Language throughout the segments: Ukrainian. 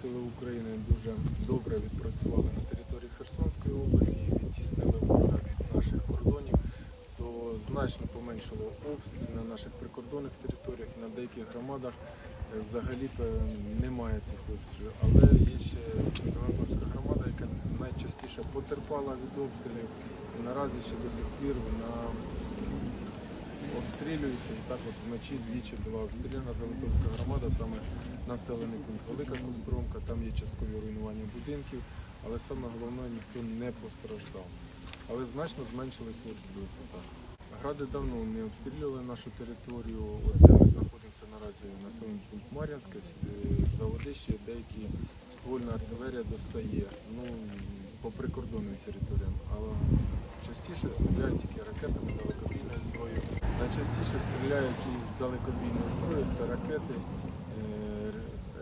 Сили України дуже добре відпрацювали на території Херсонської області і відтіснили ворога від наших кордонів, то значно поменшило обстріл на наших прикордонних територіях і на деяких громадах е, взагалі немає цих обстрілів. Але є ще Зеленодольська громада, яка найчастіше потерпала від обстрілів. Наразі ще до сих пір вона обстрілюється. І так от вночі двічі була обстріляна Золотовська громада, саме населений пункт Велика Костромка, там є часткові руйнування будинків, але саме головне ніхто не постраждав. Але значно зменшились обстріли. Гради давно не обстрілювали нашу територію, от де ми знаходимося наразі населений пункт Мар'янське, е, за Одещі деякі ствольна артилерія достає ну, по прикордонним територіям, але частіше стріляють тільки ракетами далекобійною зброєю. Найчастіше стріляють із далекобійної зброї, це ракети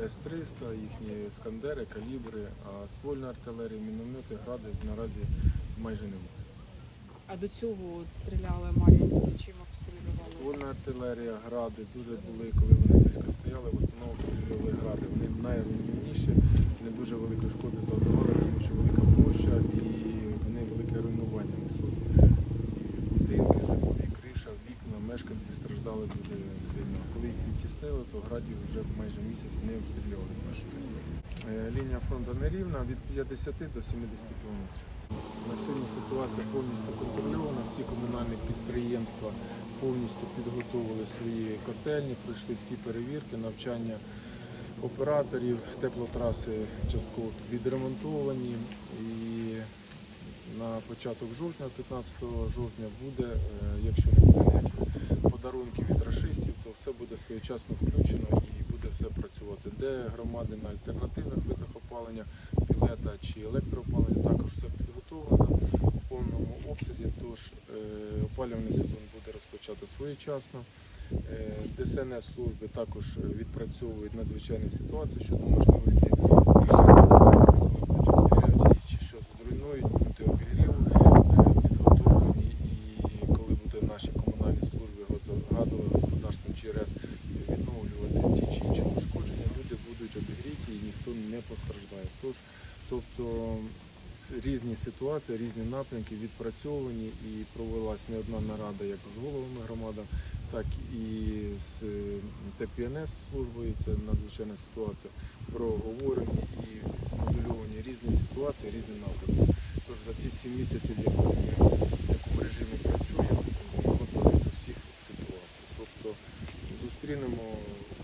е, С-300, їхні скандери, калібри, а ствольна артилерія, міномети, гради наразі майже немає. А до цього от стріляли Мар'їнські, чим обстрілювали? Ствольна артилерія, гради дуже були, коли вони близько стояли, в основному обстрілювали гради. Вони найруйнівніші, не дуже великої шкоди завдавали, тому що велика площа і вони велике руйнування несуть. І Будинки, житлові, криша, вікна, мешканці страждали дуже сильно. Коли їх відтіснили, то градів вже майже місяць не обстрілювалися нашу територію. Е, Лінія фронту нерівна від 50 до 70 кілометрів. На сьогодні ситуація повністю контрольована. Всі комунальні підприємства повністю підготовили свої котельні, пройшли всі перевірки, навчання операторів, теплотраси частково відремонтовані. І на початок жовтня, 15 жовтня, буде, е, якщо не буде ніяких подарунків від рашистів, то все буде своєчасно включено і буде все працювати. Де громади на альтернативних видах опалення, пілета чи електроопалення, також все підготовлено в повному обсязі. Тож е, опалювальний сезон буде розпочато своєчасно. Е, ДСНС служби також відпрацьовують надзвичайні ситуації щодо можливості ніхто не постраждає. Тож, тобто різні ситуації, різні напрямки відпрацьовані і провелась не одна нарада як з головами громада, так і з е, ТПНС службою. Це надзвичайна ситуація. Проговорені і змодульовані різні ситуації, різні напрямки. Тож за ці сім місяців, як в якому режимі працюємо, ми готові всіх ситуацій. Тобто зустрінемо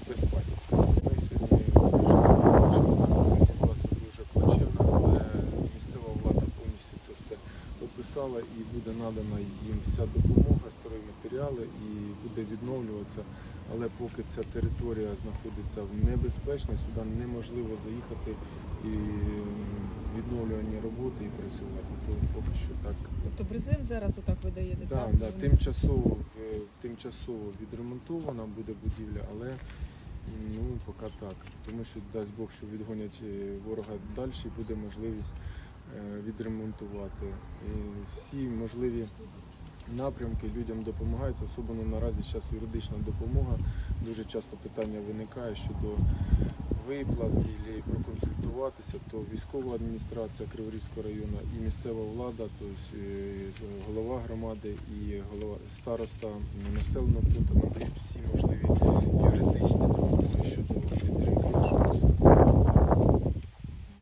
без паніки. Ми сьогодні бачимо, ця ситуація дуже плачевна, але місцева влада повністю це все описала і буде надана їм вся допомога, старі матеріали і буде відновлюватися. Але поки ця територія знаходиться в небезпечній, сюди неможливо заїхати і відновлювані роботи і працювати. То поки що так. Тобто брезент зараз отак ви даєте? Да, так? да, тимчасово, е, тимчасово відремонтована буде будівля, але ну, поки так. Тому що дасть Бог, що відгонять е, ворога далі, буде можливість е, відремонтувати. І всі можливі напрямки, людям допомагається. Особливо наразі зараз юридична допомога. Дуже часто питання виникає щодо виплат і проконсультуватися, то військова адміністрація Криворізького району і місцева влада, тобто голова громади і голова староста населеного пункту надають всі можливі юридичні допомоги щодо підтримки.